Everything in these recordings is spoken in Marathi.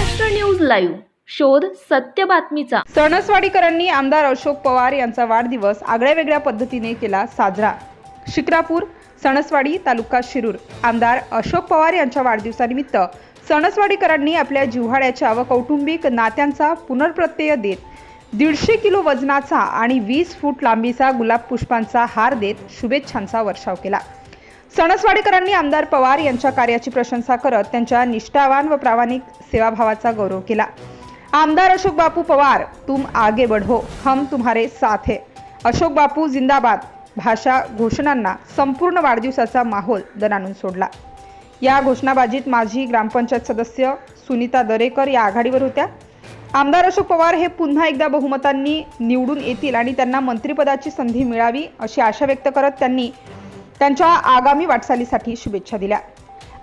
News live. शोध सत्य बातमीचा. सणसवाडीकरांनी आमदार अशोक पवार यांचा वाढदिवस आगळ्या वेगळ्या पद्धतीने केला साजरा. शिक्रापूर सणसवाडी तालुका शिरूर. आमदार अशोक पवार यांच्या वाढदिवसानिमित्त सणसवाडीकरांनी आपल्या जिव्हाळ्याच्या व कौटुंबिक नात्यांचा पुनर्प्रत्यय देत दीडशे किलो वजनाचा आणि वीस फूट लांबीचा गुलाब पुष्पांचा हार देत शुभेच्छांचा वर्षाव केला. सणसवाडेकरांनी आमदार पवार यांच्या कार्याची प्रशंसा करत त्यांच्या निष्ठावान व प्रामाणिक सेवाभावाचा गौरव केला. आमदार अशोक बापू पवार तुम आगे बढ़ो हम तुम्हारे साथ है. अशोक बापू जिंदाबाद भाषा घोषणांना संपूर्ण वाढदिवसाचा माहोल दणानून सोडला. या घोषणाबाजीत माजी ग्रामपंचायत सदस्य सुनीता दरेकर या आघाडीवर होत्या. आमदार अशोक पवार हे पुन्हा एकदा बहुमतांनी निवडून येतील आणि त्यांना मंत्रिपदाची संधी मिळावी अशी आशा व्यक्त करत त्यांनी त्यांच्या आगामी वाटचालीसाठी शुभेच्छा दिल्या.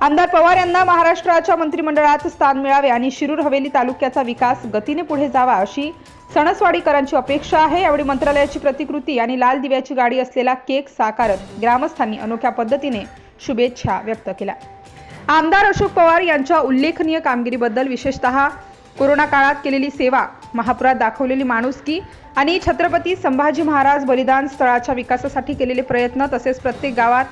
आमदार पवार यांना महाराष्ट्राच्या मंत्रिमंडळात स्थान मिळावे आणि शिरूर हवेली तालुक्याचा विकास गतीने पुढे जावा अशी सणसवाडीकरांची अपेक्षा आहे. यावेळी मंत्रालयाची प्रतिकृती आणि लाल दिव्याची गाडी असलेला केक साकारत ग्रामस्थांनी अनोख्या पद्धतीने शुभेच्छा व्यक्त केल्या. आमदार अशोक पवार यांच्या उल्लेखनीय कामगिरीबद्दल विशेषतः कोरोना काळात केलेली सेवा महापुरात दाखवलेली माणुसकी आणि छत्रपती संभाजी महाराज बलिदान स्थळाच्या विकासासाठी केलेले प्रयत्न तसेच प्रत्येक गावात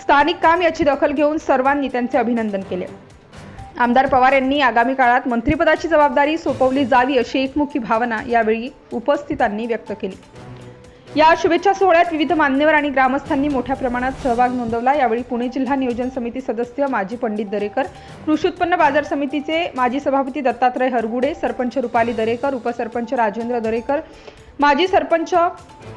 स्थानिक काम याची दखल घेऊन सर्वांनी त्यांचे अभिनंदन केले. आमदार पवार यांनी आगामी काळात मंत्रिपदाची जबाबदारी सोपवली जावी अशी एकमुखी भावना यावेळी उपस्थितांनी व्यक्त केली. या शुभेच्छा सोहळ्यात विविध मान्यवर आणि ग्रामस्थांनी मोठ्या प्रमाणात सहभाग नोंदवला. यावेळी पुणे जिल्हा नियोजन समिती सदस्य माजी पंडित दरेकर कृषी उत्पन्न बाजार समितीचे माजी सभापती दत्तात्रय हरगुडे सरपंच रुपाली दरेकर उपसरपंच राजेंद्र दरेकर माजी सरपंच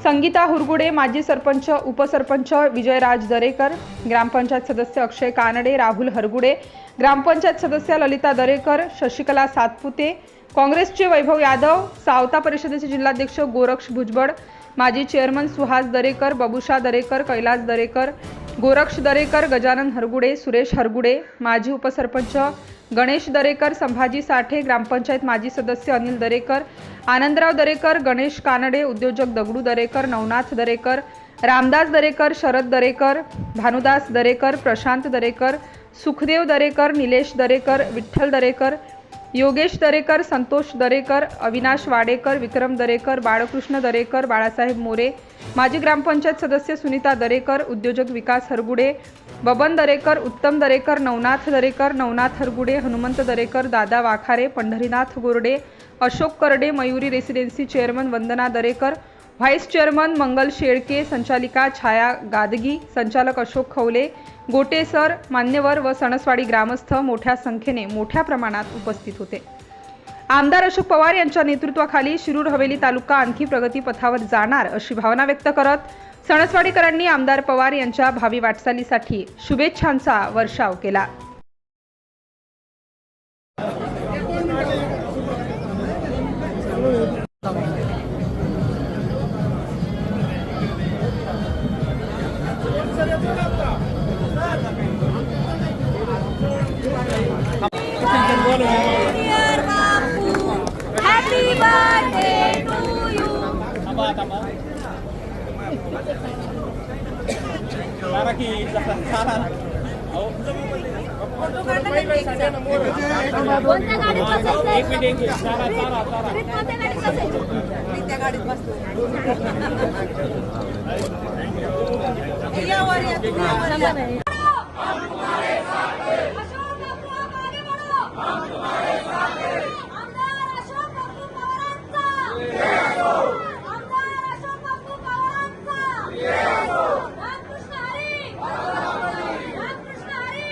संगीता हुरगुडे माजी सरपंच उपसरपंच विजयराज दरेकर ग्रामपंचायत सदस्य अक्षय कानडे राहुल हरगुडे ग्रामपंचायत सदस्य ललिता दरेकर शशिकला सातपुते काँग्रेसचे वैभव यादव सावता परिषदेचे जिल्हाध्यक्ष गोरक्ष भुजबळ माजी चेअरमन सुहास दरेकर बबुषा दरेकर कैलास दरेकर गोरक्ष दरेकर गजानन हरगुडे सुरेश हरगुडे माजी उपसरपंच गणेश दरेकर संभाजी साठे ग्रामपंचायत माजी सदस्य अनिल दरेकर आनंदराव दरेकर गणेश कानडे उद्योजक दगडू दरेकर नवनाथ दरेकर रामदास दरेकर शरद दरेकर भानुदास दरेकर प्रशांत दरेकर सुखदेव दरेकर निलेश दरेकर विठ्ठल दरेकर योगेश दरेकर संतोष दरेकर अविनाश वाडेकर विक्रम दरेकर बाळकृष्ण दरेकर बाळासाहेब मोरे माजी ग्रामपंचायत सदस्य सुनीता दरेकर उद्योजक विकास हरगुडे बबन दरेकर उत्तम Darekar Navnath Darekar Navnath Hargude Hanumant Darekar Dada Wakhare Pandharinath Gorde Ashok Karde Mayuri residency chairman Vandana Darekar vice chairman Mangal Shelke संचालिका छाया गादगी संचालक अशोक खवले गोटे सर मान्यवर व सणसवाडी ग्रामस्थ मोठ्या संख्येने मोठ्या प्रमाणात उपस्थित होते. आमदार अशोक पवार यांच्या नेतृत्वाखाली शिरूर हवेली तालुका आणखी प्रगतीपथावर जाणार अशी भावना व्यक्त करत सणसवाडीकरांनी आमदार पवार यांच्या भावी वाटचालीसाठी शुभेच्छांचा वर्षाव केला. गाडीत बसायचं? ट्रीप कोणत्या गाडीत बसायचं? मी त्या गाडीत बसतो. या वर या, तुम्ही या वर या. अशोक बापू, आप आगे बढ़ो. आमदार अशोक बापू पवारांचा. आमदार अशोक बापू पवारांचा. रामकृष्ण हरी. रामकृष्ण हरी.